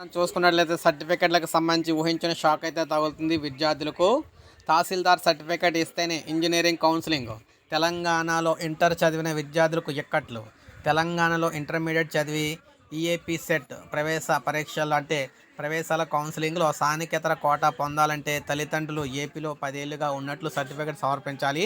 మనం చూసుకున్నట్లయితే సర్టిఫికెట్లకు సంబంధించి ఊహించిన షాక్ అయితే తగులుతుంది విద్యార్థులకు. తహసీల్దార్ సర్టిఫికెట్ ఇస్తేనే ఇంజనీరింగ్ కౌన్సిలింగ్. తెలంగాణలో ఇంటర్ చదివిన విద్యార్థులకు ఎక్కట్లు తెలంగాణలో ఇంటర్మీడియట్ చదివి ఈఏపీ సెట్ ప్రవేశ పరీక్షలు అంటే ప్రవేశాల కౌన్సిలింగ్లో స్థానికేతర కోటా పొందాలంటే తల్లిదండ్రులు ఏపీలో పదేళ్ళుగా ఉన్నట్లు సర్టిఫికెట్ సమర్పించాలి.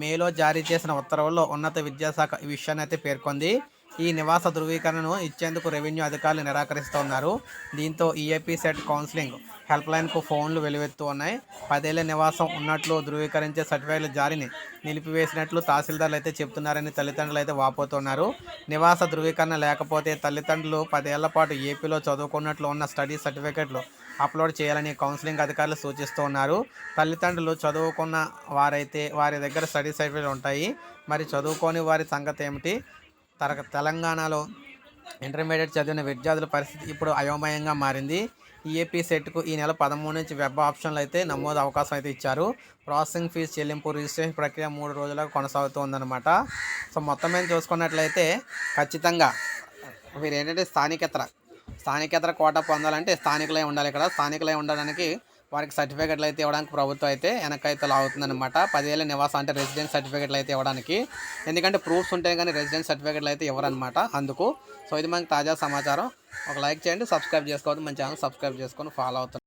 మేలో జారీ చేసిన ఉత్తర్వుల్లో ఉన్నత విద్యాశాఖ ఈ విషయాన్ని అయితే పేర్కొంది. ఈ నివాస ధృవీకరణను ఇచ్చేందుకు రెవెన్యూ అధికారులు నిరాకరిస్తున్నారు దీంతో ఈఏపీ సెట్ కౌన్సిలింగ్ హెల్ప్ లైన్కు ఫోన్లు వెలువెత్తు ఉన్నాయి. పదేళ్ళ నివాసం ఉన్నట్లు ధృవీకరించే సర్టిఫికేట్ల జారీని నిలిపివేసినట్లు తహసీల్దార్లు అయితే చెప్తున్నారని తల్లిదండ్రులు అయితే వాపోతున్నారు. నివాస ధృవీకరణ లేకపోతే తల్లిదండ్రులు పదేళ్ళ పాటు ఏపీలో చదువుకున్నట్లు ఉన్న స్టడీ సర్టిఫికెట్లు అప్లోడ్ చేయాలని కౌన్సిలింగ్ అధికారులు సూచిస్తూ ఉన్నారు. తల్లిదండ్రులు చదువుకున్న వారైతే వారి దగ్గర స్టడీ సర్టిఫికెట్లు ఉంటాయి. మరి చదువుకోని వారి సంగతి ఏమిటి? తర తెలంగాణలో ఇంటర్మీడియట్ చదివిన విద్యార్థుల పరిస్థితి ఇప్పుడు అయోమయంగా మారింది. ఈఏపీ సెట్కు ఈ నెల పదమూడు నుంచి వెబ్ ఆప్షన్లు అయితే నమోదు అవకాశం అయితే ఇచ్చారు. ప్రాసెసింగ్ ఫీజు చెల్లింపు రిజిస్ట్రేషన్ ప్రక్రియ మూడు రోజులకు కొనసాగుతుందన్నమాట. సో మొత్తం మీద చూసుకున్నట్లయితే ఖచ్చితంగా మీరు ఏంటంటే స్థానికేతర స్థానికేతర కోట పొందాలంటే స్థానికులే ఉండాలి ఇక్కడ. స్థానికులే ఉండడానికి వారికి సర్టిఫికెట్లు అయితే ఇవ్వడానికి ప్రభుత్వం అయితే వెనకైతే లాగుతుందనమాట పదివేల నివాసం అంటే రెసిడెన్స్ సర్టిఫికెట్లు అయితే ఇవ్వడానికి. ఎందుకంటే ప్రూఫ్స్ ఉంటే కానీ రెసిడెన్స్ సర్టిఫికెట్లు అయితే ఇవ్వరనమాట అందుకు. సో ఇది మనకి తాజా సమాచారం. ఒక లైక్ చేయండి సబ్స్క్రైబ్ చేసుకోవద్దు. మన ఛానల్ సబ్స్క్రైబ్ చేసుకొని ఫాలో అవుతుంది